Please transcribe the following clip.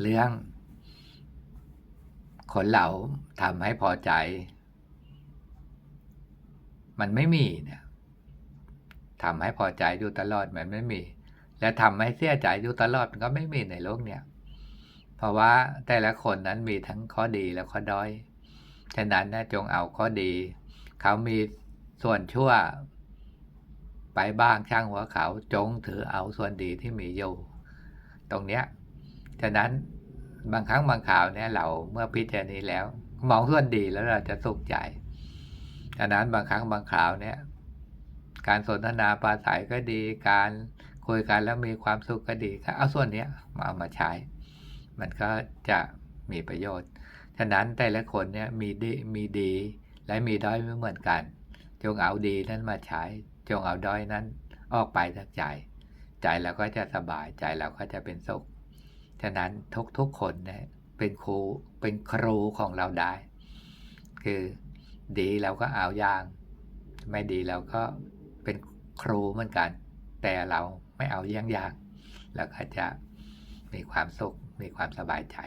เรื่อง คนเราทำให้พอใจ มันไม่มีเนี่ยทำให้พอใจอยู่ตลอดมันไม่มี และทำให้เสียใจอยู่ตลอดมันก็ไม่มีในโลกเนี่ย เพราะว่าแต่ละคนนั้นมีทั้งข้อดีและข้อด้อย ฉะนั้นนะจงเอาข้อดี เขามีส่วนชั่วไปบ้างช่างหัวเขาจงถือเอาส่วนดีที่มีอยู่ ตรงเนี้ย ฉะนั้นบางครั้งบางข่าวเนี่ยเราเมื่อพิจารณาแล้ว มองส่วนดีแล้วเราจะสุขใจฉะนั้นบางครั้งบางข่าวเนี่ย การสนทนาปราศัยก็ดี การคุยกันแล้วมีความสุขก็ดีก็เอาส่วนเนี้ยมาเอามาใช้ มันก็จะมีประโยชน์ฉะนั้นแต่ละคนเนี่ยมีดีมีดีและมีด้อยไม่เหมือนกัน จงเอาดีนั้นมาใช้ จงเอาด้อยนั้นออกไปจากใจ ใจเราก็จะสบายใจเราก็จะเป็นสุข ฉะนั้นทุกทุกๆคนเนี่ยเป็นครูเป็นครูของเราได้ คือดีเราก็เอาอย่าง ไม่ดีเราก็เป็นครูเหมือนกัน แต่เราไม่เอาอย่างอย่าง แล้วก็จะมีความสุขมีความสบายใจ